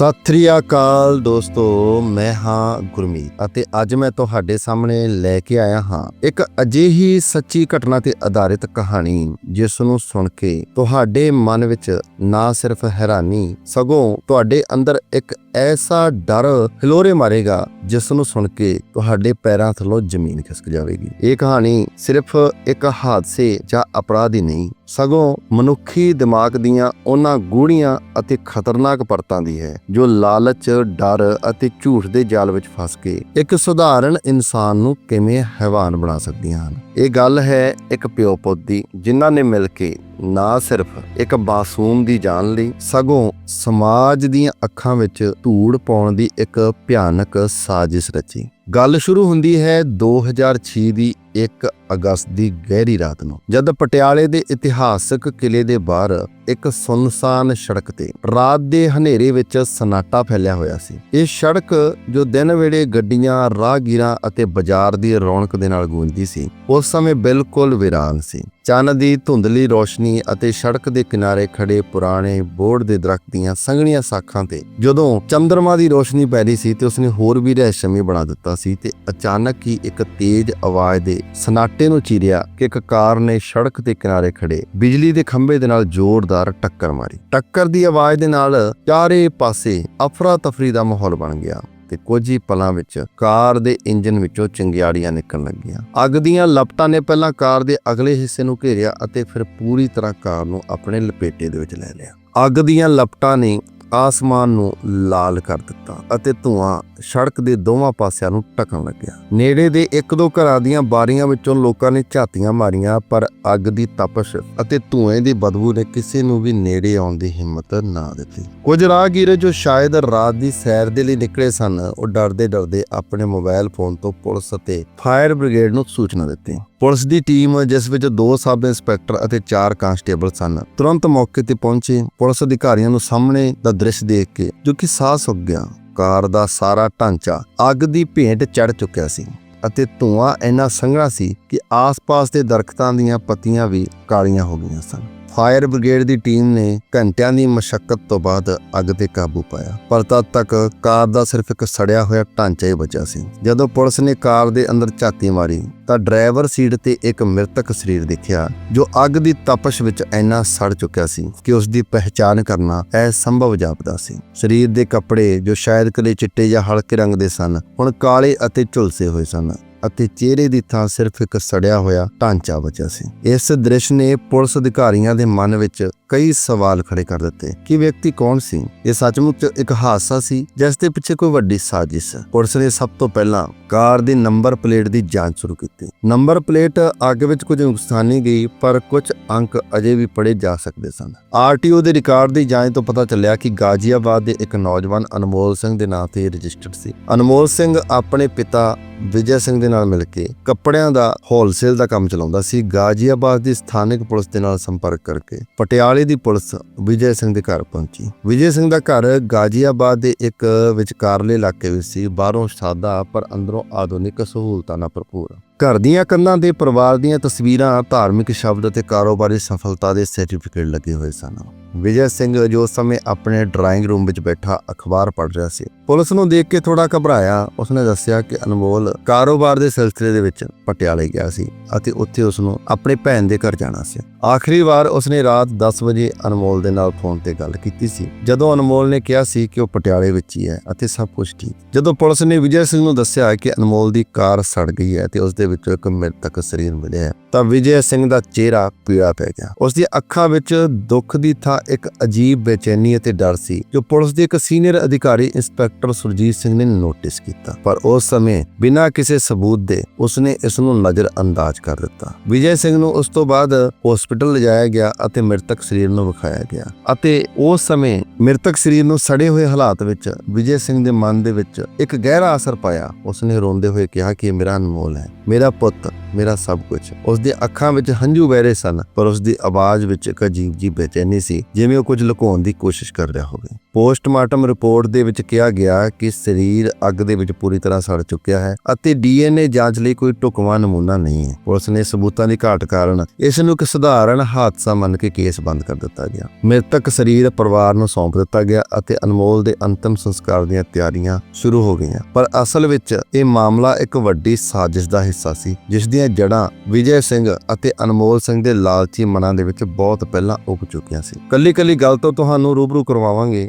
ਸਤਿ ਸ੍ਰੀ ਅਕਾਲ ਦੋਸਤੋ, ਮੈਂ ਹਾਂ ਗੁਰਮੀਤ ਅਤੇ ਅੱਜ ਮੈਂ ਤੁਹਾਡੇ ਸਾਹਮਣੇ ਲੈ ਕੇ ਆਇਆ ਹਾਂ ਇੱਕ ਅਜਿਹੀ ਸੱਚੀ ਘਟਨਾ ਤੇ ਆਧਾਰਿਤ ਕਹਾਣੀ, ਜਿਸ ਨੂੰ ਸੁਣ ਕੇ ਤੁਹਾਡੇ ਮਨ ਵਿੱਚ ਨਾ ਸਿਰਫ ਹੈਰਾਨੀ, ਸਗੋਂ ਤੁਹਾਡੇ ਅੰਦਰ ਇੱਕ ਐਸਾ ਡਰ ਹਿਲੋਰੇ ਮਾਰੇਗਾ, ਜਿਸ ਨੂੰ ਸੁਣ ਕੇ ਤੁਹਾਡੇ ਪੈਰਾਂ ਥੱਲੋਂ ਜ਼ਮੀਨ ਖਿਸਕ ਜਾਵੇਗੀ। ਇਹ ਕਹਾਣੀ ਸਿਰਫ ਇੱਕ ਹਾਦਸੇ ਜਾਂ ਅਪਰਾਧ ਹੀ ਨਹੀਂ, ਸਗੋਂ ਮਨੁੱਖੀ ਦਿਮਾਗ ਦੀਆਂ ਉਹਨਾਂ ਗੂੜੀਆਂ ਅਤੇ ਖਤਰਨਾਕ ਪਰਤਾਂ ਦੀ ਹੈ ਜੋ ਲਾਲਚ, ਡਰ ਅਤੇ ਝੂਠ ਦੇ ਜਾਲ ਵਿੱਚ ਫਸ ਕੇ ਇੱਕ ਸਧਾਰਨ ਇਨਸਾਨ ਨੂੰ ਕਿਵੇਂ ਹੈਵਾਨ ਬਣਾ ਸਕਦੀਆਂ ਹਨ? ਇਹ ਗੱਲ ਹੈ ਇੱਕ ਪਿਓ ਪੁੱਤ ਦੀ, ਜਿਨ੍ਹਾਂ ਨੇ ਮਿਲ ਕੇ ਨਾ ਸਿਰਫ ਇੱਕ ਮਾਸੂਮ ਦੀ ਜਾਨ ਲਈ, ਸਗੋਂ ਸਮਾਜ ਦੀਆਂ ਅੱਖਾਂ ਵਿੱਚ ਧੂੜ ਪਾਉਣ ਦੀ ਇੱਕ ਭਿਆਨਕ ਸਾਜ਼ਿਸ਼ ਰਚੀ। ਗੱਲ ਸ਼ੁਰੂ ਹੁੰਦੀ ਹੈ 2006 ਦੀ 1 ਅਗਸਤ ਦੀ ਗਹਿਰੀ ਰਾਤ ਨੂੰ, ਜਦ ਪਟਿਆਲੇ ਦੇ ਇਤਿਹਾਸਕ ਕਿਲੇ ਦੇ ਬਾਹਰ ਇੱਕ ਸੁਨਸਾਨ ਸੜਕ ਤੇ ਰਾਤ ਦੇ ਹਨੇਰੇ ਵਿੱਚ ਸਨਾਟਾ ਫੈਲਿਆ ਹੋਇਆ ਸੀ। ਇਹ ਸੜਕ ਜੋ ਦਿਨ ਵੇਲੇ ਗੱਡੀਆਂ, ਰਾਹਗੀਰਾਂ ਅਤੇ ਬਾਜ਼ਾਰ ਦੀ ਰੌਣਕ ਦੇ ਨਾਲ ਗੂੰਜਦੀ ਸੀ, ਉਸ ਸਮੇਂ ਬਿਲਕੁਲ ਵੀਰਾਨ ਸੀ। ਚੰਨ ਦੀ ਧੁੰਦਲੀ ਰੋਸ਼ਨੀ ਅਤੇ ਸੜਕ ਦੇ ਕਿਨਾਰੇ ਖੜੇ ਪੁਰਾਣੇ ਬੋਰਡ ਦੇ ਦਰਖਤ ਦੀਆਂ ਸੰਘਣੀਆਂ ਸਾਖਾਂ ਤੇ ਜਦੋਂ ਚੰਦਰਮਾ ਦੀ ਰੋਸ਼ਨੀ ਪੈ ਰਹੀ ਸੀ ਤੇ ਉਸਨੇ ਹੋਰ ਵੀ ਰਹਿਸ਼ਮੀ ਬਣਾ ਦਿੱਤਾ ਸੀ ਤੇ ਅਚਾਨਕ ਹੀ ਇੱਕ ਤੇਜ਼ ਆਵਾਜ਼ ਦੇ ਸਨਾਟੇ ਨੂੰ ਚੀਰਿਆ ਕਿ ਇੱਕ ਕਾਰ ਨੇ ਸੜਕ ਦੇ ਕਿਨਾਰੇ ਖੜੇ ਬਿਜਲੀ ਦੇ ਖੰਭੇ ਦੇ ਨਾਲ ਜ਼ੋਰਦਾਰ ਟੱਕਰ ਮਾਰੀ। ਟੱਕਰ ਦੀ ਆਵਾਜ਼ ਦੇ ਨਾਲ ਚਾਰੇ ਪਾਸੇ ਅਫਰਾ ਤਫਰੀ ਦਾ ਮਾਹੌਲ ਬਣ ਗਿਆ ਤੇ ਕੁਝ ਹੀ ਪਲਾਂ ਵਿੱਚ ਕਾਰ ਦੇ ਇੰਜਨ ਵਿੱਚੋਂ ਚਿੰਗਿਆੜੀਆਂ ਨਿਕਲਣ ਲੱਗੀਆਂ। ਅੱਗ ਦੀਆਂ ਲਪਟਾਂ ਨੇ ਪਹਿਲਾਂ ਕਾਰ ਦੇ ਅਗਲੇ ਹਿੱਸੇ ਨੂੰ ਘੇਰਿਆ ਅਤੇ ਫਿਰ ਪੂਰੀ ਤਰ੍ਹਾਂ ਕਾਰ ਨੂੰ ਆਪਣੇ ਲਪੇਟੇ ਦੇ ਵਿੱਚ ਲੈ ਲਿਆ। ਅੱਗ ਦੀਆਂ ਲਪਟਾਂ ਨੇ ਆਸਮਾਨ ਨੂੰ ਲਾਲ ਕਰ ਦਿੱਤਾ ਅਤੇ ਧੂਆਂ ਸੜਕ ਦੇ ਦੋਵਾਂ ਪਾਸਿਆਂ ਨੂੰ ਟਕਣ ਲੱਗਿਆ। ਨੇੜੇ ਦੇ ਇੱਕ ਦੋ ਘਰਾਂ ਦੀਆਂ ਬਾਰੀਆਂ ਵਿੱਚੋਂ ਲੋਕਾਂ ਨੇ ਝਾਤੀਆਂ ਮਾਰੀਆਂ, ਪਰ ਅੱਗ ਦੀ ਤਪਸ਼ ਅਤੇ ਧੂਏ ਦੀ ਬਦਬੂ ਨੇ ਕਿਸੇ ਨੂੰ ਵੀ ਨੇੜੇ ਆਉਣ ਦੀ ਹਿੰਮਤ ਨਾ ਦਿੱਤੀ। ਕੁਝ ਰਾਹਗੀਰ ਜੋ ਸ਼ਾਇਦ ਰਾਤ ਦੀ ਸੈਰ ਦੇ ਲਈ ਨਿਕਲੇ ਸਨ, ਉਹ ਡਰਦੇ ਡਰਦੇ ਆਪਣੇ ਮੋਬਾਈਲ ਫੋਨ ਤੋਂ ਪੁਲਿਸ ਅਤੇ ਫਾਇਰ ਬ੍ਰਿਗੇਡ ਨੂੰ ਸੂਚਨਾ ਦਿੱਤੀ। ਪੁਲਿਸ ਦੀ ਟੀਮ, ਜਿਸ ਵਿੱਚ ਦੋ ਸਬ ਇੰਸਪੈਕਟਰ ਅਤੇ ਚਾਰ ਕਾਂਸਟੇਬਲ ਸਨ, ਤੁਰੰਤ ਮੌਕੇ ਤੇ ਪਹੁੰਚੇ। ਪੁਲਿਸ ਅਧਿਕਾਰੀਆਂ ਨੂੰ ਸਾਹਮਣੇ ਦਾ ਦ੍ਰਿਸ਼ ਦੇਖ ਕੇ ਜੋ ਕਿ ਸਾਹ ਸੁੱਕ ਗਿਆ, ਕਾਰ ਦਾ ਸਾਰਾ ਢਾਂਚਾ ਅੱਗ ਦੀ ਭੇਂਟ ਚੜ ਚੁੱਕਿਆ ਸੀ ਅਤੇ ਧੂਆਂ ਇੰਨਾ ਸੰਘਣਾ ਸੀ ਕਿ ਆਸ-ਪਾਸ ਦੇ ਦਰਖਤਾਂ ਦੀਆਂ ਪੱਤੀਆਂ ਵੀ ਕਾਲੀਆਂ ਹੋ ਗਈਆਂ ਸਨ। ਫਾਇਰ ਬ੍ਰਿਗੇਡ ਦੀ ਟੀਮ ਨੇ ਘੰਟਿਆਂ ਦੀ ਮਸ਼ੱਕਤ ਤੋਂ ਬਾਅਦ ਅੱਗ ਤੇ ਕਾਬੂ ਪਾਇਆ। ਪਰ ਤਦ ਤੱਕ ਕਾਰ ਦਾ ਸਿਰਫ ਇੱਕ ਸੜਿਆ ਹੋਇਆ ਢਾਂਚਾ ਹੀ ਬਚਿਆ ਸੀ। ਜਦੋਂ ਪੁਲਿਸ ਨੇ ਕਾਰ ਦੇ ਅੰਦਰ ਝਾਤੀ ਮਾਰੀ, ਤਾਂ ਡਰਾਈਵਰ ਸੀਟ ਤੇ ਇੱਕ ਮ੍ਰਿਤਕ ਸਰੀਰ ਦੇਖਿਆ, ਜੋ ਅੱਗ ਦੀ ਤਪਸ਼ ਵਿੱਚ ਇੰਨਾ ਸੜ ਚੁੱਕਿਆ ਸੀ ਕਿ ਉਸ ਦੀ ਪਹਿਚਾਣ ਕਰਨਾ ਅਸੰਭਵ ਜਾਪਦਾ ਸੀ। ਸਰੀਰ ਦੇ ਕੱਪੜੇ, ਜੋ ਸ਼ਾਇਦ ਕਦੇ ਚਿੱਟੇ ਜਾਂ ਹਲਕੇ ਰੰਗ ਦੇ ਸਨ, ਹੁਣ ਕਾਲੇ ਅਤੇ ਝੁਲਸੇ ਹੋਏ ਸਨ। ਅਤੇ ਚਿਹਰੇ ਦੀ ਥਾਂ ਸਿਰਫ ਇੱਕ ਸੜਿਆ ਹੋਇਆ ਢਾਂਚਾ ਬਚਿਆ ਸੀ। ਇਸ ਦ੍ਰਿਸ਼ ਨੇ ਪੁਲਿਸ ਅਧਿਕਾਰੀਆਂ ਦੇ ਮਨ ਵਿੱਚ ਕਈ ਸਵਾਲ ਖੜੇ ਕਰ ਦਿੱਤੇ ਕਿ ਵਿਅਕਤੀ ਕੌਣ ਸੀ? ਇਹ ਸੱਚਮੁੱਚ ਇੱਕ ਹਾਦਸਾ ਸੀ, ਜਿਸ ਦੇ ਪਿੱਛੇ ਕੋਈ ਵੱਡੀ ਸਾਜ਼ਿਸ਼। ਪੁਲਿਸ ਨੇ ਸਭ ਤੋਂ ਪਹਿਲਾਂ ਕਾਰ ਦੀ ਨੰਬਰ ਪਲੇਟ ਦੀ ਜਾਂਚ ਸ਼ੁਰੂ ਕੀਤੀ। ਨੰਬਰ ਪਲੇਟ ਅੱਗ ਵਿੱਚ ਕੁਝ ਨੁਕਸਾਨੀ ਗਈ, ਪਰ ਕੁਝ ਅੰਕ ਅਜੇ ਵੀ ਪੜੇ ਜਾ ਸਕਦੇ ਸਨ। ਆਰਟੀਓ ਦੇ ਰਿਕਾਰਡ ਦੀ ਜਾਂਚ ਤੋਂ ਪਤਾ ਚੱਲਿਆ ਕਿ ਗਾਜ਼ੀਆਬਾਦ ਦੇ ਇੱਕ ਨੌਜਵਾਨ ਅਨਮੋਲ ਸਿੰਘ ਦੇ ਨਾਂ ਤੇ ਰਜਿਸਟਰਡ ਸੀ। ਅਨਮੋਲ ਸਿੰਘ ਆਪਣੇ ਪਿਤਾ ਵਿਜੇ ਸਿੰਘ ਦੇ ਨਾਲ ਮਿਲ ਕੇ ਕੱਪੜਿਆਂ ਦਾ ਹੋਲਸੇਲ ਦਾ ਕੰਮ ਚਲਾਉਂਦਾ ਸੀ। ਗਾਜ਼ੀਆਬਾਦ ਦੀ ਸਥਾਨਕ ਪੁਲਿਸ ਦੇ ਨਾਲ ਸੰਪਰਕ ਕਰਕੇ ਪਟਿਆਲੇ ਦੀ ਪੁਲਿਸ ਵਿਜੇ ਸਿੰਘ ਦੇ ਘਰ ਪਹੁੰਚੀ। ਵਿਜੇ ਸਿੰਘ ਦਾ ਘਰ ਗਾਜ਼ੀਆਬਾਦ ਦੇ ਇੱਕ ਵਿਚਕਾਰਲੇ ਇਲਾਕੇ ਵਿੱਚ ਸੀ। ਬਾਹਰੋਂ ਸਾਦਾ ਪਰ ਅੰਦਰੋਂ ਆਧੁਨਿਕ ਸਹੂਲਤਾਂ ਨਾਲ ਭਰਪੂਰ। ਘਰ ਦੀਆਂ ਕੰਧਾਂ ਦੇ ਪਰਿਵਾਰ ਦੀਆਂ ਤਸਵੀਰਾਂ, ਧਾਰਮਿਕ ਸ਼ਬਦ ਅਤੇ ਕਾਰੋਬਾਰੀ ਸਫਲਤਾ ਦੇ ਸਰਟੀਫਿਕੇਟ ਲੱਗੇ ਹੋਏ ਸਨ। ਵਿਜੇ ਸਿੰਘ ਜੋ ਸਮੇਂ ਆਪਣੇ ਡਰਾਇੰਗ ਰੂਮ ਵਿੱਚ ਬੈਠਾ ਅਖਬਾਰ ਪੜ੍ਹ ਰਿਹਾ ਸੀ। ਪੁਲਿਸ ਨੂੰ ਦੇਖ ਕੇ ਥੋੜਾ ਘਬਰਾਇਆ, ਉਸਨੇ ਦੱਸਿਆ ਕਿ ਅਨਮੋਲ ਕਾਰੋਬਾਰ ਦੇ ਸਿਲਸਿਲੇ ਦੇ ਵਿੱਚ ਪਟਿਆਲੇ ਗਿਆ ਸੀ ਅਤੇ ਉੱਥੇ ਉਸ ਨੂੰ ਆਪਣੀ ਭੈਣ ਦੇ ਘਰ ਜਾਣਾ ਸੀ। ਆਖਰੀ ਵਾਰ ਉਸਨੇ ਰਾਤ 10 ਵਜੇ ਅਨਮੋਲ ਦੇ ਨਾਲ ਫੋਨ ਤੇ ਗੱਲ ਕੀਤੀ ਸੀ। ਜਦੋਂ ਅਨਮੋਲ ਨੇ ਕਿਹਾ ਸੀ ਕਿ ਉਹ ਪਟਿਆਲੇ ਵਿੱਚ ਹੀ ਹੈ ਅਤੇ ਸਭ ਕੁਝ ਠੀਕ, ਜਦੋਂ ਪੁਲਿਸ ਨੇ ਵਿਜੇ ਸਿੰਘ ਨੂੰ ਦੱਸਿਆ ਕਿ ਅਨਮੋਲ ਦੀ ਕਾਰ ਸੜ ਗਈ ਹੈ ਤੇ ਉਸ ਦੇ ਵਿੱਚੋਂ ਇੱਕ ਮ੍ਰਿਤਕ ਸਰੀਰ ਮਿਲਿਆ ਤਾਂ ਵਿਜੇ ਸਿੰਘ ਦਾ ਚਿਹਰਾ ਪੀਲਾ ਪੈ ਗਿਆ। ਉਸ ਦੀਆਂ ਅੱਖਾਂ ਵਿੱਚ ਦੁੱਖ ਦੀ ਥਾਂ ਇੱਕ ਅਜੀਬ ਬੇਚੈਨੀ ਅਤੇ ਡਰ ਸੀ, ਜੋ ਪੁਲਿਸ ਦੇ ਇੱਕ ਸੀਨੀਅਰ ਅਧਿਕਾਰੀ ਇੰਸਪੈਕਟਰ ਸੁਰਜੀਤ ਸਿੰਘ ਨੇ ਨੋਟਿਸ ਕੀਤਾ। ਪਰ ਉਸ ਸਮੇਂ ਬਿਨਾਂ ਕਿਸੇ ਸਬੂਤ ਦੇ ਉਸਨੇ ਇਸ ਨੂੰ ਨਜ਼ਰ ਅੰਦਾਜ਼ ਕਰ ਦਿੱਤਾ। ਵਿਜੇ ਸਿੰਘ ਨੂੰ ਉਸ ਤੋਂ ਬਾਅਦ ਹਸਪੀਟਲ ਲਿਜਾਇਆ ਗਿਆ ਅਤੇ ਮ੍ਰਿਤਕ ਸਰੀਰ ਨੂੰ ਵਿਖਾਇਆ ਗਿਆ ਅਤੇ ਉਸ ਸਮੇਂ ਮ੍ਰਿਤਕ ਸਰੀਰ ਨੂੰ ਸੜੇ ਹੋਏ ਹਾਲਾਤ ਵਿੱਚ ਵਿਜੇ ਸਿੰਘ ਦੇ ਮਨ ਦੇ ਵਿੱਚ ਇੱਕ ਗਹਿਰਾ ਅਸਰ ਪਾਇਆ। ਉਸਨੇ ਰੋਂਦੇ ਹੋਏ ਕਿਹਾ ਕਿ ਇਹ ਮੇਰਾ ਅਨਮੋਲ ਹੈ, ਮੇਰਾ ਪੁੱਤ, ਮੇਰਾ ਸਭ ਕੁਝ। ਉਸ ਦੇ ਅੱਖਾਂ ਵਿੱਚ ਹੰਝੂ ਵਹਿ ਰਹੇ ਸਨ, ਪਰ ਉਸ ਦੀ ਆਵਾਜ਼ ਵਿੱਚ ਇੱਕ ਅਜੀਬ ਜੀ ਬੇਚੈਨੀ ਸੀ ਜਿਵੇਂ ਉਹ ਕੁਝ ਲੁਕਾਉਣ ਦੀ ਕੋਸ਼ਿਸ਼ ਕਰ ਰਿਹਾ ਹੋਵੇ। ਪੋਸਟਮਾਰਟਮ ਰਿਪੋਰਟ ਦੇ ਵਿੱਚ ਕਿਹਾ ਗਿਆ ਕਿ ਸਰੀਰ ਅੱਗ ਦੇ ਵਿੱਚ ਪੂਰੀ ਤਰ੍ਹਾਂ ਸੜ ਚੁੱਕਿਆ ਹੈ ਅਤੇ ਡੀਐਨਏ ਜਾਂਚ ਲਈ ਕੋਈ ਢੁਕਵਾਂ ਨਮੂਨਾ ਨਹੀਂ ਹੈ। ਪੁਲਿਸ ਨੇ ਸਬੂਤਾਂ ਦੀ ਘਾਟ ਕਾਰਨ ਇਸ ਨੂੰ ਇੱਕ ਸਧਾਰਨ ਹਾਦਸਾ ਮੰਨ ਕੇ ਕੇਸ ਬੰਦ ਕਰ ਦਿੱਤਾ ਗਿਆ। ਮ੍ਰਿਤਕ ਸਰੀਰ ਪਰਿਵਾਰ ਨੂੰ ਸੌਂਪ ਦਿੱਤਾ ਗਿਆ ਅਤੇ ਅਨਮੋਲ ਦੇ ਅੰਤਮ ਸੰਸਕਾਰ ਦੀਆਂ ਤਿਆਰੀਆਂ ਸ਼ੁਰੂ ਹੋ ਗਈਆਂ। ਪਰ ਅਸਲ ਵਿੱਚ ਇਹ ਮਾਮਲਾ ਇੱਕ ਵੱਡੀ ਸਾਜ਼ਿਸ਼ ਦਾ ਹਿੱਸਾ ਸੀ, ਜਿਸ ਦੀਆਂ ਜੜ੍ਹਾਂ ਵਿਜੇ ਸਿੰਘ ਅਤੇ ਅਨਮੋਲ ਸਿੰਘ ਦੇ ਲਾਲਚੀ ਮਨਾਂ ਦੇ ਵਿੱਚ ਬਹੁਤ ਪਹਿਲਾਂ ਉੱਗ ਚੁੱਕੀਆਂ ਸੀ। ਕੱਲੀ ਕੱਲੀ ਗੱਲ ਤੋਂ ਤੁਹਾਨੂੰ ਰੂਬਰੂ ਕਰਵਾਵਾਂਗੇ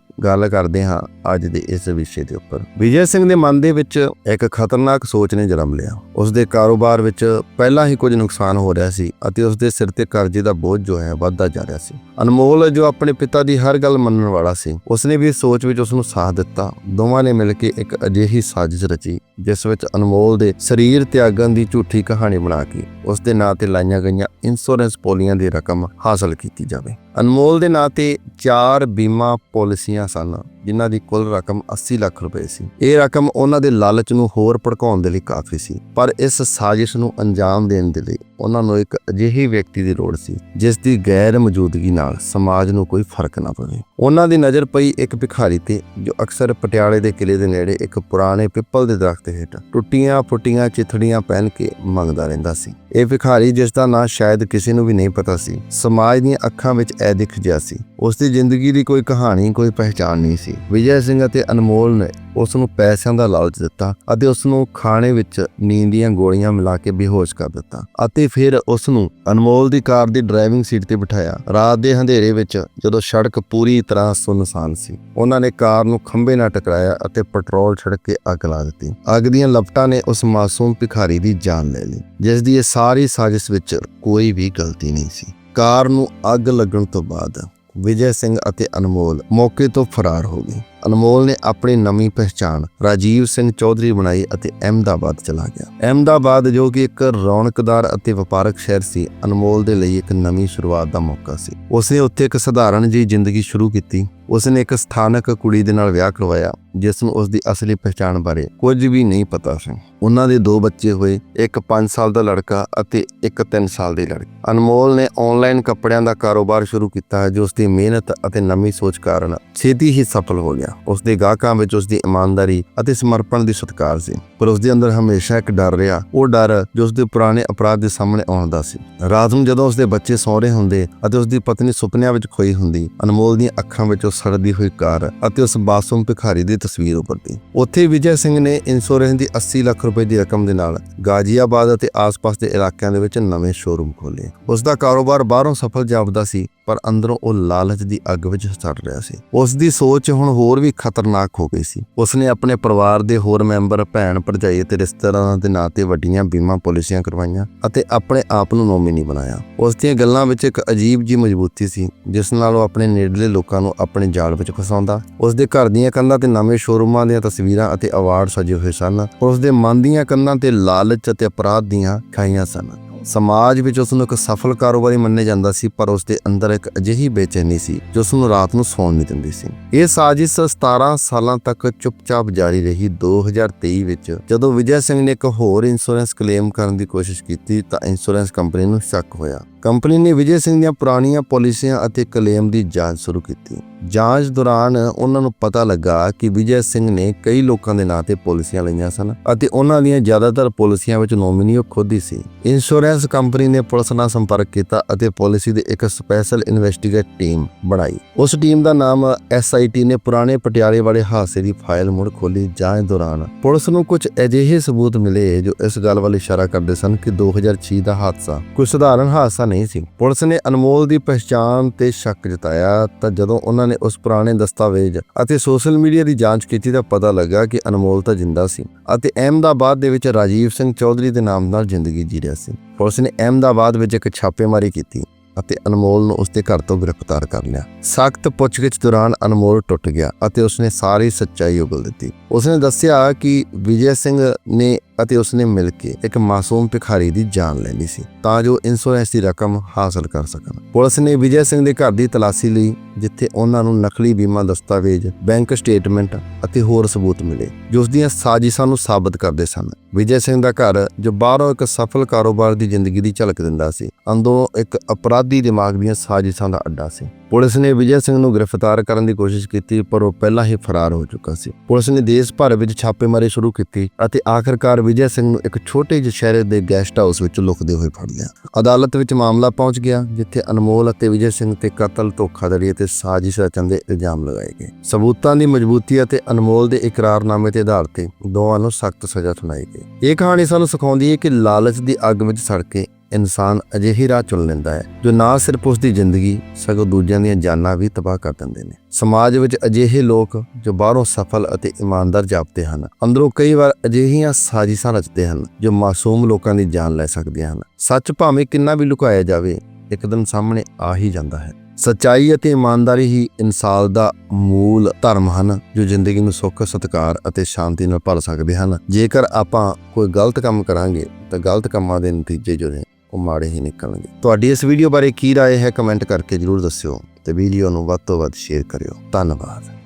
ਗੱਲ ਕਰਦੇ ਹਾਂ ਅੱਜ ਦੇ ਇਸ ਵਿਸ਼ੇ ਦੇ ਉੱਪਰ। ਵਿਜੇ ਸਿੰਘ ਦੇ ਮਨ ਦੇ ਵਿੱਚ ਇੱਕ ਖਤਰਨਾਕ ਸੋਚ ਨੇ ਜਨਮ ਲਿਆ। ਉਸ ਦੇ ਕਾਰੋਬਾਰ ਵਿੱਚ ਪਹਿਲਾਂ ਹੀ ਕੁਝ ਨੁਕਸਾਨ ਹੋ ਰਿਹਾ ਸੀ ਅਤੇ ਉਸ ਦੇ ਸਿਰ ਤੇ ਕਰਜ਼ੇ ਦਾ ਬੋਝ ਜੋ ਹੈ ਵੱਧਦਾ ਜਾ ਰਿਹਾ ਸੀ। ਅਨਮੋਲ, ਜੋ ਆਪਣੇ ਪਿਤਾ ਦੀ ਹਰ ਗੱਲ ਮੰਨਣ ਵਾਲਾ ਸੀ, ਉਸਨੇ ਵੀ ਸੋਚ ਵਿੱਚ ਉਸ ਨੂੰ ਸਾਥ ਦਿੱਤਾ। ਦੋਵਾਂ ਨੇ ਮਿਲ ਕੇ ਇੱਕ ਅਜਿਹੀ ਸਾਜ਼ਿਸ਼ ਰਚੀ, ਜਿਸ ਵਿੱਚ ਅਨਮੋਲ ਦੇ ਸਰੀਰ ਤਿਆਗਣ ਦੀ ਝੂਠੀ ਕਹਾਣੀ ਬਣਾ ਕੇ ਉਸ ਦੇ ਨਾਂ ਤੇ ਲਾਈਆਂ ਗਈਆਂ ਇੰਸ਼ੋਰੈਂਸ ਪੋਲੀਆਂ ਦੀ ਰਕਮ ਹਾਸਲ ਕੀਤੀ ਜਾਵੇ। ਅਨਮੋਲ ਦੇ ਨਾਂ ਤੇ ਚਾਰ ਬੀਮਾ ਪਾਲਿਸੀਆਂ ਸਨ। ਜਿਨ੍ਹਾਂ ਦੀ ਕੁੱਲ ਰਕਮ 80 ਲੱਖ ਰੁਪਏ ਸੀ। ਇਹ ਰਕਮ ਉਹਨਾਂ ਦੇ ਲਾਲਚ ਨੂੰ ਹੋਰ ਭੜਕਾਉਣ ਦੇ ਲਈ ਕਾਫੀ ਸੀ, ਪਰ ਇਸ ਸਾਜ਼ਿਸ਼ ਨੂੰ ਅੰਜਾਮ ਦੇਣ ਦੇ ਲਈ ਉਹਨਾਂ ਨੂੰ ਇੱਕ ਅਜਿਹੇ ਵਿਅਕਤੀ ਦੀ ਲੋੜ ਸੀ, ਜਿਸ ਦੀ ਗੈਰ ਮੌਜੂਦਗੀ ਨਾਲ ਸਮਾਜ ਨੂੰ ਕੋਈ ਫ਼ਰਕ ਨਾ ਪਵੇ। ਉਹਨਾਂ ਦੀ ਨਜ਼ਰ ਪਈ ਇੱਕ ਭਿਖਾਰੀ ਤੇ, ਜੋ ਅਕਸਰ ਪਟਿਆਲੇ ਦੇ ਕਿਲੇ ਦੇ ਨੇੜੇ ਇੱਕ ਪੁਰਾਣੇ ਪਿੱਪਲ ਦੇ ਦਰਖਤ ਹੇਠ ਟੁੱਟੀਆਂ ਫੁੱਟੀਆਂ ਚਿਥੜੀਆਂ ਪਹਿਨ ਕੇ ਮੰਗਦਾ ਰਹਿੰਦਾ ਸੀ। ਇਹ ਭਿਖਾਰੀ, ਜਿਸ ਦਾ ਨਾਂ ਸ਼ਾਇਦ ਕਿਸੇ ਨੂੰ ਵੀ ਨਹੀਂ ਪਤਾ ਸੀ, ਸਮਾਜ ਦੀਆਂ ਅੱਖਾਂ ਵਿੱਚ ਐ ਦਿਖ ਜਿਹਾ ਸੀ। ਉਸ ਦੀ ਜ਼ਿੰਦਗੀ ਦੀ ਕੋਈ ਕਹਾਣੀ, ਕੋਈ ਪਹਿਚਾਣ ਨਹੀਂ ਸੀ। ਵਿਜੇ ਸਿੰਘ ਅਤੇ ਅਨਮੋਲ ਨੇ ਉਸ ਨੂੰ ਪੈਸਿਆਂ ਦਾ ਲਾਲਚ ਦਿੱਤਾ ਅਤੇ ਉਸ ਨੂੰ ਖਾਣੇ ਵਿੱਚ ਨੀਂਦ ਦੀਆਂ ਗੋਲੀਆਂ ਮਿਲਾ ਕੇ ਬੇਹੋਸ਼ ਕਰ ਦਿੱਤਾ ਅਤੇ ਫਿਰ ਉਸ ਨੂੰ ਅਨਮੋਲ ਦੀ ਕਾਰ ਦੀ ਡਰਾਈਵਿੰਗ ਸੀਟ ਤੇ ਬਿਠਾਇਆ। ਰਾਤ ਦੇ ਹਨੇਰੇ ਵਿੱਚ ਜਦੋਂ ਸੜਕ ਪੂਰੀ ਤਰ੍ਹਾਂ ਸੁੰਨਸਾਨ ਸੀ, ਉਹਨਾਂ ਨੇ ਕਾਰ ਨੂੰ ਖੰਭੇ ਨਾਲ ਟਕਰਾਇਆ ਅਤੇ ਪੈਟਰੋਲ ਛਿੜਕ ਕੇ ਅੱਗ ਲਾ ਦਿੱਤੀ। ਅੱਗ ਦੀਆਂ ਲਪਟਾਂ ਨੇ ਉਸ ਮਾਸੂਮ ਭਿਖਾਰੀ ਦੀ ਜਾਨ ਲੈ ਲਈ, ਜਿਸ ਦੀ ਇਹ ਸਾਰੀ ਸਾਜ਼ਿਸ਼ ਵਿੱਚ ਕੋਈ ਵੀ ਗਲਤੀ ਨਹੀਂ ਸੀ। ਕਾਰ ਨੂੰ ਅੱਗ ਲੱਗਣ ਤੋਂ ਬਾਅਦ ਵਿਜੇ ਸਿੰਘ ਅਤੇ ਅਨਮੋਲ ਮੌਕੇ ਤੋਂ ਫਰਾਰ ਹੋ ਗਏ। ਅਨਮੋਲ ਨੇ ਆਪਣੀ ਨਵੀਂ ਪਛਾਣ ਰਾਜੀਵ ਸਿੰਘ ਚੌਧਰੀ ਬਣਾਈ ਅਤੇ ਅਹਿਮਦਾਬਾਦ ਚਲਾ ਗਿਆ। ਅਹਿਮਦਾਬਾਦ, ਜੋ ਕਿ ਇੱਕ ਰੌਣਕਦਾਰ ਅਤੇ ਵਪਾਰਕ ਸ਼ਹਿਰ ਸੀ, ਅਨਮੋਲ ਦੇ ਲਈ ਇੱਕ ਨਵੀਂ ਸ਼ੁਰੂਆਤ ਦਾ ਮੌਕਾ ਸੀ। ਉਸਨੇ ਉੱਥੇ ਇੱਕ ਸਧਾਰਨ ਜਿਹੀ ਜ਼ਿੰਦਗੀ ਸ਼ੁਰੂ ਕੀਤੀ। ਉਸਨੇ ਇੱਕ ਸਥਾਨਕ ਕੁੜੀ ਦੇ ਨਾਲ ਵਿਆਹ ਕਰਵਾਇਆ। ਜਿਸ ਨੂੰ ਉਸ ਦੀ ਅਸਲੀ ਪਛਾਣ ਬਾਰੇ ਕੁਝ ਵੀ ਨਹੀਂ ਪਤਾ ਸੀ। ਉਹਨਾਂ ਦੇ ਦੋ ਬੱਚੇ ਹੋਏ, ਇੱਕ 5 ਸਾਲ ਦਾ ਲੜਕਾ ਅਤੇ ਇੱਕ 3 ਸਾਲ ਦੀ ਲੜਕੀ। ਅਨਮੋਲ ਨੇ ਆਨਲਾਈਨ ਕੱਪੜਿਆਂ ਦਾ ਕਾਰੋਬਾਰ ਸ਼ੁਰੂ ਕੀਤਾ, ਜੋ ਉਸ ਦੀ ਮਿਹਨਤ ਅਤੇ ਨਵੀਂ ਸੋਚ ਕਾਰਨ ਛੇਤੀ ਹੀ ਸਫਲ ਹੋ ਗਿਆ। ਉਸ ਦੇ ਗਾਹਕਾਂ ਵਿੱਚ ਉਸ ਦੀ ਇਮਾਨਦਾਰੀ ਅਤੇ ਸਮਰਪਣ ਦੀ ਸਤਿਕਾਰ ਸੀ। ਪਰ ਉਸ ਦੇ ਅੰਦਰ ਹਮੇਸ਼ਾ ਇੱਕ ਡਰ ਰਿਹਾ, ਉਹ ਡਰ ਜੋ ਉਸ ਦੇ ਪੁਰਾਣੇ ਅਪਰਾਧ ਦੇ ਸਾਹਮਣੇ ਆਉਂਦਾ ਸੀ। ਰਾਤ ਨੂੰ ਜਦੋਂ ਉਸ ਦੇ ਬੱਚੇ ਸੌਂ ਰਹੇ ਹੁੰਦੇ ਅਤੇ ਉਸ ਦੀ ਪਤਨੀ ਸੁਪਨਿਆਂ ਵਿੱਚ ਖੋਈ ਹੁੰਦੀ, ਅਨਮੋਲ ਦੀਆਂ ਅੱਖਾਂ ਵਿੱਚੋਂ ਸੜਦੀ ਹੋਈ ਕਾਰ ਅਤੇ ਉਸ ਮਾਸੂਮ ਭਿਖਾਰੀ ਦੀ ਤਸਵੀਰ ਉੱਭਰਦੀ ਉੱਥੇ ਵਿਜੇ ਸਿੰਘ ਨੇ ਇੰਸ਼ੋਰੈਂਸ ਦੀ 80 ਲੱਖ ਰੁਪਏ ਦੀ ਰਕਮ ਦੇ ਨਾਲ ਗਾਜ਼ੀਆਬਾਦ ਅਤੇ ਆਸ-ਪਾਸ ਦੇ ਇਲਾਕਿਆਂ ਦੇ ਵਿੱਚ ਨਵੇਂ ਸ਼ੋਰੂਮ ਖੋਲ੍ਹੇ। ਉਸ ਦਾ ਕਾਰੋਬਾਰ ਬਾਹਰੋਂ ਸਫਲ ਜਾਪਦਾ ਸੀ, ਪਰ ਅੰਦਰੋਂ ਉਹ ਲਾਲਚ ਦੀ ਅੱਗ ਵਿੱਚ ਸੜ ਰਿਹਾ ਸੀ। ਉਸ ਦੀ ਸੋਚ ਹੁਣ ਹੋਰ ਵੀ ਖਤਰਨਾਕ ਹੋ ਗਈ ਸੀ। ਉਸ ਨੇ ਆਪਣੇ ਪਰਿਵਾਰ ਦੇ ਹੋਰ ਮੈਂਬਰ, ਭੈਣ, ਭਰਜਾਈ ਅਤੇ ਰਿਸ਼ਤੇਦਾਰਾਂ ਦੇ ਨਾਂ ਤੇ ਵੱਡੀਆਂ ਬੀਮਾ ਪਾਲਿਸੀਆਂ ਕਰਵਾਈਆਂ ਅਤੇ ਆਪਣੇ ਆਪ ਨੂੰ ਨੋਮੀਨੀ ਬਣਾਇਆ। ਉਸ ਦੀਆਂ ਗੱਲਾਂ ਵਿੱਚ ਇੱਕ ਅਜੀਬ ਜੀ ਮਜ਼ਬੂਤੀ ਸੀ, ਜਿਸ ਨਾਲ ਉਹ ਆਪਣੇ ਨੇੜਲੇ ਲੋਕਾਂ ਨੂੰ ਆਪਣੇ ਜਾਲ ਵਿੱਚ ਫਸਾਉਂਦਾ। ਉਸ ਦੇ ਘਰ ਦੀਆਂ ਕੰਧਾਂ ਤੇ ਨਵੇਂ ਸ਼ੋਰੂਮਾਂ ਦੀਆਂ ਤਸਵੀਰਾਂ ਅਤੇ ਅਵਾਰਡ ਸਜੇ ਹੋਏ ਸਨ। ਉਸ ਦੇ ਮਨ ਦੀਆਂ ਕੰਨਾਂ ਤੇ ਲਾਲਚ ਅਤੇ ਅਪਰਾਧ ਦੀਆਂ ਖਾਈਆਂ ਸਨ। ਸਮਾਜ ਵਿੱਚ ਉਸ ਨੂੰ ਇੱਕ ਸਫਲ ਕਾਰੋਬਾਰੀ ਮੰਨਿਆ ਜਾਂਦਾ ਸੀ, ਪਰ ਉਸ ਦੇ ਅੰਦਰ ਇੱਕ ਅਜਿਹੀ ਬੇਚੈਨੀ ਸੀ ਜੋ ਉਸ ਨੂੰ ਰਾਤ ਨੂੰ ਸੌਣ ਨਹੀਂ ਦਿੰਦੀ ਸੀ। ਇਹ ਸਾਜ਼ਿਸ਼ 17 ਸਾਲਾਂ ਤੱਕ ਚੁੱਪਚਾਪ ਜਾਰੀ ਰਹੀ। 2023 ਵਿੱਚ ਜਦੋਂ ਵਿਜੇ ਸਿੰਘ ਨੇ ਇੱਕ ਹੋਰ ਇੰਸ਼ੋਰੈਂਸ ਕਲੇਮ ਕਰਨ ਦੀ ਕੋਸ਼ਿਸ਼ ਕੀਤੀ, ਤਾਂ ਇੰਸ਼ੋਰੈਂਸ ਕੰਪਨੀ ਨੂੰ ਸ਼ੱਕ ਹੋਇਆ। ਕੰਪਨੀ ਨੇ ਵਿਜੇ ਸਿੰਘ ਦੀਆਂ ਪੁਰਾਣੀਆਂ ਪਾਲਿਸੀਆਂ ਅਤੇ ਕਲੇਮ ਦੀ ਜਾਂਚ ਸ਼ੁਰੂ ਕੀਤੀ। ਜਾਂਚ ਦੌਰਾਨ ਉਹਨਾਂ ਨੂੰ ਪਤਾ ਲੱਗਾ ਕਿ ਵਿਜੇ ਸਿੰਘ ਨੇ ਕਈ ਲੋਕਾਂ ਦੇ ਨਾਂ ਤੇ ਪਾਲਿਸੀਆਂ ਲਈਆਂ ਸਨ ਅਤੇ ਉਹਨਾਂ ਦੀਆਂ ਜ਼ਿਆਦਾਤਰ ਪਾਲਿਸੀਆਂ ਵਿੱਚ ਨੋਮੀਨੀ ਉਹ ਖੁਦ ਹੀ ਸੀ। ਇੰਸ਼ੋਰੈਂਸ ਕੰਪਨੀ ਨੇ ਪੁਲਿਸ ਨਾਲ ਸੰਪਰਕ ਕੀਤਾ ਅਤੇ ਪਾਲਿਸੀ ਦੀ ਇੱਕ ਸਪੈਸ਼ਲ ਇਨਵੈਸਟੀਗੇਟ ਟੀਮ ਬਣਾਈ। ਉਸ ਟੀਮ ਦਾ ਨਾਮ ਐਸਆਈਟੀ ਨੇ ਪੁਰਾਣੇ ਪਟਿਆਲੇ ਵਾਲੇ ਹਾਦਸੇ ਦੀ ਫਾਈਲ ਮੁੜ ਖੋਲੀ ਜਾਂਚ ਦੌਰਾਨ। ਪੁਲਿਸ ਨੂੰ ਕੁਝ ਅਜਿਹੇ ਸਬੂਤ ਮਿਲੇ ਜੋ ਇਸ ਗੱਲ ਵੱਲ ਇਸ਼ਾਰਾ ਕਰਦੇ ਸਨ ਕਿ 2006 ਦਾ ਹਾਦਸਾ ਕੋਈ ਸਧਾਰਨ ਹਾਦਸਾ ਨਹੀਂ ਸੀ। ਪੁਲਿਸ ਨੇ ਅਨਮੋਲ ਦੀ ਪਛਾਣ ਤੇ ਸ਼ੱਕ ਜਤਾਇਆ ਤਾਂ ਜਦੋਂ ਉਹਨਾਂ ਨੇ ਉਸ ਪੁਰਾਣੇ ਦਸਤਾਵੇਜ਼ ਅਤੇ ਸੋਸ਼ਲ ਮੀਡੀਆ ਦੀ ਜਾਂਚ ਕੀਤੀ ਤਾਂ ਪਤਾ ਲੱਗਾ ਕਿ ਅਨਮੋਲ ਤਾਂ ਜਿੰਦਾ ਸੀ ਅਤੇ ਅਹਿਮਦਾਬਾਦ ਦੇ ਵਿੱਚ ਰਾਜੀਵ ਸਿੰਘ ਚੌਧਰੀ ਦੇ ਨਾਮ ਨਾਲ ਜ਼ਿੰਦਗੀ ਜੀ ਰਿਹਾ ਸੀ। ਪੁਲਿਸ ਨੇ ਅਹਿਮਦਾਬਾਦ ਵਿੱਚ ਇੱਕ ਛਾਪੇਮਾਰੀ ਕੀਤੀ ਅਤੇ ਅਨਮੋਲ ਨੂੰ ਉਸਦੇ ਘਰ ਤੋਂ ਗ੍ਰਿਫਤਾਰ ਕਰ ਲਿਆ। ਸਖਤ ਪੁੱਛਗਿੱਛ ਦੌਰਾਨ ਅਨਮੋਲ ਟੁੱਟ ਗਿਆ ਅਤੇ ਉਸਨੇ ਸਾਰੀ ਸੱਚਾਈ ਉਗਲ ਦਿੱਤੀ। ਉਸਨੇ ਦੱਸਿਆ ਕਿ ਵਿਜੇ ਸਿੰਘ ਨੇ ਅਤੇ ਉਸਨੇ ਮਿਲ ਕੇ ਇੱਕ ਮਾਸੂਮ ਭਿਖਾਰੀ ਦੀ ਜਾਨ ਲੈਣੀ ਸੀ, ਤਾਂ ਜੋ ਇੰਸ਼ੋਰੈਂਸ ਦੀ ਰਕਮ ਹਾਸਲ ਕਰ ਸਕਣ। ਪੁਲਿਸ ਨੇ ਵਿਜੇ ਸਿੰਘ ਦੇ ਘਰ ਦੀ ਤਲਾਸ਼ੀ ਲਈ, ਜਿੱਥੇ ਉਹਨਾਂ ਨੂੰ ਨਕਲੀ ਬੀਮਾ ਦਸਤਾਵੇਜ਼, ਬੈਂਕ ਸਟੇਟਮੈਂਟ ਅਤੇ ਹੋਰ ਸਬੂਤ ਮਿਲੇ, ਜੋ ਉਸ ਦੀਆਂ ਸਾਜ਼ਿਸ਼ਾਂ ਨੂੰ ਸਾਬਤ ਕਰਦੇ ਸਨ। ਵਿਜੇ ਸਿੰਘ ਦਾ ਘਰ, ਜੋ ਬਾਹਰੋਂ ਇੱਕ ਸਫਲ ਕਾਰੋਬਾਰ ਦੀ ਜ਼ਿੰਦਗੀ ਦੀ ਝਲਕ ਦਿੰਦਾ ਸੀ, ਅੰਦਰੋਂ ਇੱਕ ਅਪਰਾਧੀ ਦਿਮਾਗ ਦੀਆਂ ਸਾਜ਼ਿਸ਼ਾਂ ਦਾ ਅੱਡਾ ਸੀ। ਪੁਲਿਸ ਨੇ ਵਿਜੇ ਸਿੰਘ ਨੂੰ ਗ੍ਰਿਫਤਾਰ ਕਰਨ ਦੀ ਕੋਸ਼ਿਸ਼ ਕੀਤੀ, ਪਰ ਉਹ ਪਹਿਲਾਂ ਹੀ ਫਰਾਰ ਹੋ ਚੁੱਕਾ ਸੀ। ਪੁਲਿਸ ਨੇ ਦੇਸ਼ ਭਰ ਵਿੱਚ ਛਾਪੇਮਾਰੀ ਸ਼ੁਰੂ ਕੀਤੀ ਅਤੇ ਆਖਰਕਾਰ ਵਿਜੇ ਸਿੰਘ ਨੂੰ ਇੱਕ ਛੋਟੇ ਜਿਹੇ ਸ਼ਹਿਰ ਦੇ ਗੈਸਟ ਹਾਊਸ ਵਿੱਚ ਲੁਕਦੇ ਹੋਏ ਫੜ ਲਿਆ। ਅਦਾਲਤ ਵਿੱਚ ਮਾਮਲਾ ਪਹੁੰਚ ਗਿਆ, ਜਿੱਥੇ ਅਨਮੋਲ ਅਤੇ ਵਿਜੇ ਸਿੰਘ ਤੇ ਕਤਲ, ਧੋਖਾਧੜੀ ਅਤੇ ਸਾਜ਼ਿਸ਼ ਰਚਨ ਦੇ ਇਲਜ਼ਾਮ ਲਗਾਏ ਗਏ। ਸਬੂਤਾਂ ਦੀ ਮਜ਼ਬੂਤੀ ਅਤੇ ਅਨਮੋਲ ਦੇ ਇਕਰਾਰਨਾਮੇ ਦੇ ਆਧਾਰ ਤੇ ਦੋਵਾਂ ਨੂੰ ਸਖਤ ਸਜ਼ਾ ਸੁਣਾਈ ਗਈ। ਇਹ ਕਹਾਣੀ ਸਾਨੂੰ ਸਿਖਾਉਂਦੀ ਹੈ ਕਿ ਲਾਲਚ ਦੀ ਅੱਗ ਵਿੱਚ ਸੜ ਕੇ ਇਨਸਾਨ ਅਜਿਹੀ ਰਾਹ ਚੁਣ ਲੈਂਦਾ ਹੈ, ਜੋ ਨਾ ਸਿਰਫ ਉਸ ਦੀ ਜ਼ਿੰਦਗੀ, ਸਗੋਂ ਦੂਜਿਆਂ ਦੀਆਂ ਜਾਨਾਂ ਵੀ ਤਬਾਹ ਕਰ ਦਿੰਦੇ ਨੇ। ਸਮਾਜ ਵਿੱਚ ਅਜਿਹੇ ਲੋਕ ਜੋ ਬਾਹਰੋਂ ਸਫਲ ਅਤੇ ਇਮਾਨਦਾਰ ਜਾਪਦੇ ਹਨ, ਅੰਦਰੋਂ ਕਈ ਵਾਰ ਅਜਿਹੀਆਂ ਸਾਜ਼ਿਸ਼ਾਂ ਰਚਦੇ ਹਨ, ਜੋ ਮਾਸੂਮ ਲੋਕਾਂ ਦੀ ਜਾਨ ਲੈ ਸਕਦੀਆਂ ਹਨ। ਸੱਚ ਭਾਵੇਂ ਕਿੰਨਾ ਵੀ ਲੁਕਾਇਆ ਜਾਵੇ ਇੱਕ ਦਿਨ ਸਾਹਮਣੇ ਆ ਹੀ ਜਾਂਦਾ ਹੈ। ਸੱਚਾਈ ਅਤੇ ਇਮਾਨਦਾਰੀ ਹੀ ਇਨਸਾਨ ਦਾ ਮੂਲ ਧਰਮ ਹਨ, ਜੋ ਜ਼ਿੰਦਗੀ ਨੂੰ ਸੁੱਖ, ਸਤਿਕਾਰ ਅਤੇ ਸ਼ਾਂਤੀ ਨਾਲ ਭਰ ਸਕਦੇ ਹਨ। ਜੇਕਰ ਆਪਾਂ ਕੋਈ ਗਲਤ ਕੰਮ ਕਰਾਂਗੇ, ਤਾਂ ਗਲਤ ਕੰਮਾਂ ਦੇ ਨਤੀਜੇ ਜੋ ਨੇ ਉਹ ਮਾੜੇ ਹੀ ਨਿਕਲਣਗੇ ਤੁਹਾਡੀ ਇਸ ਵੀਡੀਓ ਬਾਰੇ ਕੀ رائے ਹੈ ਕਮੈਂਟ ਕਰਕੇ ਜਰੂਰ ਦੱਸਿਓ ਤੇ ਵੀਡੀਓ ਨੂੰ ਵੱਧ ਤੋਂ ਵੱਧ ਸ਼ੇਅਰ ਕਰਿਓ ਧੰਨਵਾਦ